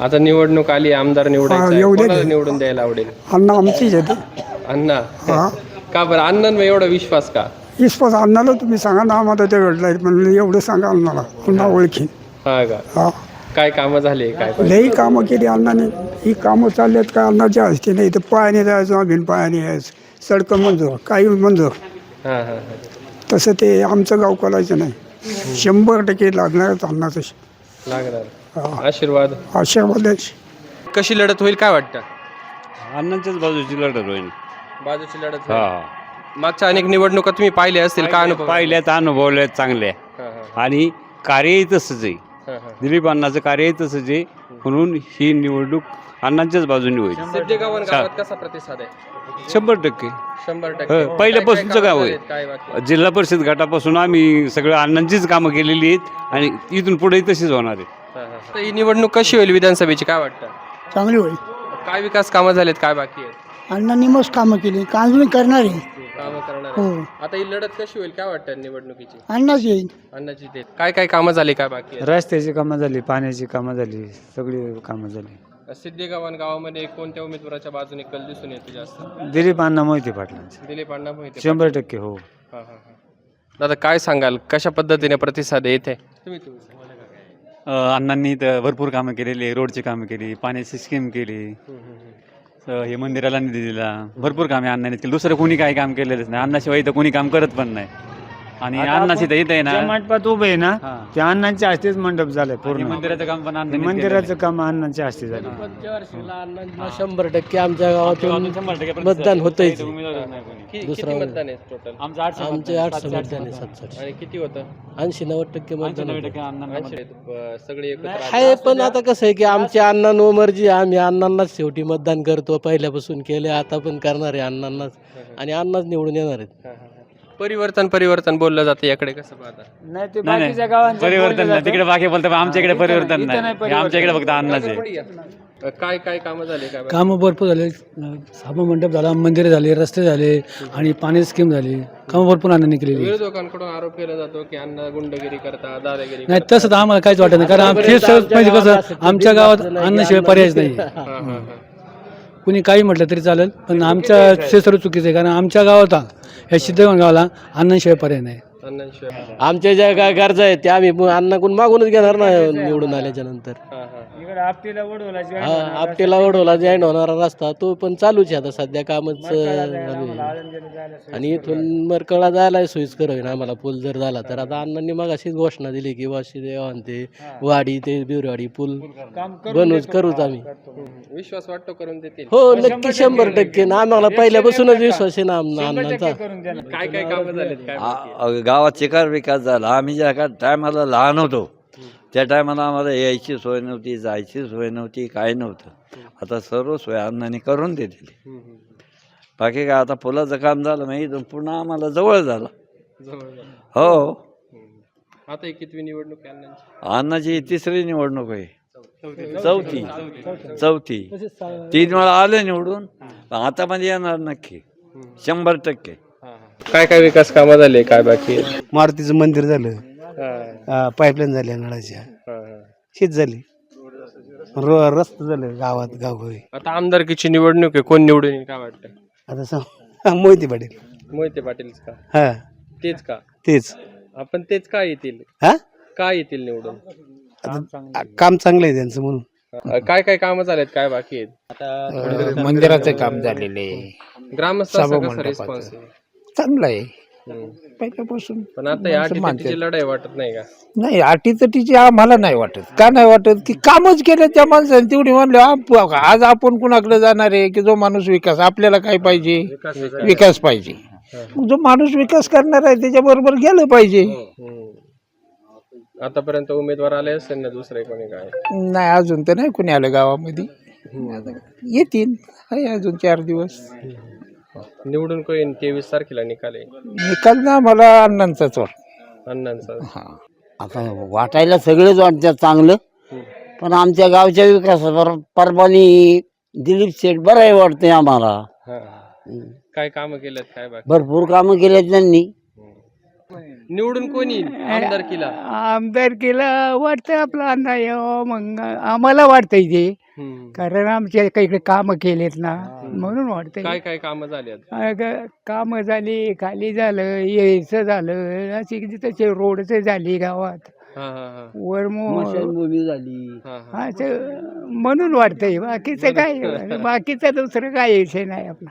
आता निवडणूक आली आमदार निवडायचं आहे. कोणाला की. निवडून द्यायला आवडेल? अण्णा आमचीच येते अण्णा? हा. का बरं? अण्णांवर एवढा विश्वास का? विश्वास अण्णाला तुम्ही सांगा ना आम्हाला ते घडलंय म्हणलं एवढं सांगा अण्णाला. पुन्हा ओळखीन. हा का? हा. काय कामं झाली काय लई कामं केली अण्णाने. ही कामं चालल्यात का अण्णाच्या हस्ते नाही तर पायाने जायचं आम्ही पायाने यायचं. सडकं मंजूर काही मंजूर. हा हा हा. तसं ते आमचं गाव करायचं नाही. शंभर टक्के लागणारच अण्णाचं. लागणार. आशीर्वाद. आशीर्वादाची कशी लढत होईल काय वाटतं? अण्णांच्याच बाजूची लढत होईल. बाजूची लढत हा. होईल. मागच्या अनेक निवडणुका तुम्ही पाहिल्या असतील काय अनुभव? पाहिल्यात अनुभवल्यात चांगल्या. हा, हा, आणि कार्यही तसंच आहे. हा, हा. दिलीप अण्णाचं कार्यही तसंच आहे. म्हणून ही निवडणूक अण्णांच्याच बाजूने होईल. सिद्धेगावन गावात कसा प्रतिसाद आहे? शंभर टक्के. शंभर हो, टक्के पहिल्यापासूनचं काय- काय गाव कामं आहे. झालेत, काय बाकी जिल्हा परिषद गटापासून आम्ही सगळं अण्णांचीच कामं केलेली आहेत आणि इथून पुढेही तशीच होणार आहे. हा, हा, हा. तर ही निवडणूक कशी होईल विधानसभेची? काय वाटतं? चांगली होईल. काय विकास कामं झालेत? काय बाकी आहेत? अण्णांनी मस्त कामं केली. कामं करणार आहे. कामं करणार हो. आहे. आता ही लढत कशी होईल? काय वाटतं निवडणुकीची? अण्णाच येईल अन्नाची ते. काय काय कामं झाली? काय बाकी आहेत? रस्त्याची कामं झाली पाण्याची कामं झाली सगळी कामं झाली. सिद्धेगावन गावामध्ये कोणत्या उमेदवाराच्या बाजूने कल दिसून येतो जास्त? दिलीप अण्णा मोहिते पाटलांचे. दिलीप अण्णा मोहिते शंभर टक्के हो. हा, हा, हा. दादा काय सांगाल? कशा पद्धतीने प्रतिसाद आहे इथे? तुम्ही तुम्ही सांगा. अण्णांनी तर भरपूर कामं केलेली रोडची कामं केली पाण्याची स्कीम केली. हे मंदिराला निधी दिला. भरपूर कामे अण्णांनी केली. दुसरं कोणी काही काम केलेलंच नाही. अण्णाशिवाय तर कोणी काम करत पण नाही. आणि अण्णाशी तर इथं आहे ज्या ना मंडपात उभे आहे ना हा. त्या अण्णांच्या हस्तेच मंडप झालंय आणि पूर्ण मंदिराचं काम पण अण्णांनीच मंदिराचं काम अण्णांच्या हस्ते झालं शंभर टक्के आमच्या गावातून शंभर टक्के मतदान आहे. होतंयच. इथं उमेदवारच नाही कोणी. कि- किती मतदान आहे टोटल आमचं आठशे आमचे मतदान, आठशे सातशे मतदान आहे आणि किती होतं ऐंशी नव्वद टक्के मतदान होतं. टक्के अण्णांना ऐंशी सगळे एकत्र. आहे पण आता कसं आहे की आमच्या अण्णांनो मर्जी आहे. आम्ही अण्णांनाच शेवटी मतदान करतो पहिल्यापासून केले आता पण करणार आहे अण्णांनाच आणि अण्णाच निवडून येणार आहेत. परिवर्तन परिवर्तन बोललं जातं याकडे कसं पाहता नाही ते नाही, बाकीच्या नाही. गावांचं परिवर्तन नाही जातं. तिकडे बाकी बोलतात पण आमच्या इकडे परिवर्तन इथं नाही नाही आमच्या इकडे फक्त अन्नाचे या. काय काय कामं झाले काय? कामं भरपूर झाले सभा मंडप झाला मंदिरे झाले रस्ते झाले आणि पाणी स्कीम झाली कामं भरपूर आनंदी केलेली विरोधकांकडून आरोप केला जातो की अण्णा गुंडगिरी करता दादागिरी नाही तसं तर आम्हाला काहीच वाटत नाही कारण सहज म्हणजे कसं आमच्या गावात अन्नाशिवाय पर्यायच नाही करता. हा, हा, हा. कुणी काही म्हटलं तरी चालेल पण आमच्या ते सर्व चुकीचं आहे कारण आमच्या गावात या सिद्धगंगा गावाला अन्नाशिवाय पर्याय नाही. आमच्या ज्या काय गरजा आहेत त्या आम्ही अण्णाकडून मागूनच घेणार ना निवडून आल्याच्यानंतर. हा, आपटीला हा वडवला जॉईन होणारा रस्ता तो पण चालूच आहे आता सध्या कामच चालू आहे आणि इथून मरकळा जायला सोयीस्कर होईल आम्हाला पूल जर झाला तर. आता अण्णांनी मग अशीच घोषणा दिली की वाशी ते वाडी ते बिरवाडी पूल बनवूच करूच आम्ही. विश्वास वाटतो करून देतील. हो नक्की शंभर टक्के ना आम्हाला पहिल्यापासूनच विश्वास आहे ना आम- अण्णांचा. काय काय कामं झालेत काय? आ- गावात चिकार विकास झाला. आम्ही ज्या का टायमाला लहान होतो. त्या टायमाला आम्हाला यायची सोय नव्हती जायची सोय नव्हती काय नव्हतं. आता सर्व सोय अण्णांनी करून दिलेली. बाकी काय आता पुलाचं काम झालं मग इथून पुन्हा आम्हाला जवळ झालं. हो. आता ही कितवी निवडणूक अण्णांची? तिसरी निवडणूक आहे. चौथी. चौथी. तीन वेळा आले निवडून पण आता म्हणजे येणार नक्की. शंभर टक्के. काय काय विकास कामं झाले काय बाकी? आहे? मारुतीचं मंदिर झालं. पाईपलाईन झाल्या नळाच्या. हीच झाली. रो रस्ते झाले गावात गावगावी. आता आमदारकीची निवडणूक आहे. कोण निवडून येईल काय वाटतं? आता सांग मोहिती पाटील. मोहिते पाटीलच का? हा. तेच का? तेच. आपण तेच का येतील? हा? का येतील निवडून? आता काम चांगलं आहे त्यांचं म्हणून. अ, काय काय कामं झालेत? काय बाकी आहेत? मंदिराचं काम झालेले ग्रामस्थांचा कसा रिस्पॉन्स आहे? चांगलं आहे. पहिल्यापासून पण आता या अटीतटीची लढाई वाटत नाही का? नाही अटीतटीची आम्हाला नाही वाटत. का नाही वाटत? की कामच केलं त्या माणसाने. तेवढी म्हणले आप- आज आपण कुणाकडे जाणार आहे? की जो माणूस विकास आपल्याला काय पाहिजे? विकास विकास विकास पाहिजे. मग जो माणूस विकास करणार आहे त्याच्याबरोबर गेलं पाहिजे. हम्म. आतापर्यंत उमेदवार आले असेल ना दुसरे कोणी काय? नाही अजून तर नाही कुणी आलं गावामध्ये. येतील. आहे अजून चार दिवस. निवडून कोण तेवीस तारखेला निकाल आहे निकाल ना मला अण्णांचाच वाट अण्णांचा आता वाटायला सगळेच वाटतात चांगलं पण आमच्या गावच्या विकासावर परभणी दिलीप शेठ बरं आहे वाटते आम्हाला. हा. काय कामं केलेत काय बाकी? भरपूर कामं केलेत त्यांनी. निवडून कोणी येईल? आमदारकीला? आमदारकीला वाटतं आपला अण्णा यावं मग आम्हाला वाटतंय ते. हम्म. कारण आमच्या इकडे कामं केलेत ना. म्हणून वाटतंय. काय काय कामं झाली आहेत अगं, कामं झाली खाली झालं यायचं झालं अशी किती तसे रोडचं झाली गावात. हा हा हा. वरमोर स्मशानभूमी झाली. हा हा. असं म्हणून वाटतंय. बाकीचं काय बाकीचं दुसरं काय विषय नाही आपला.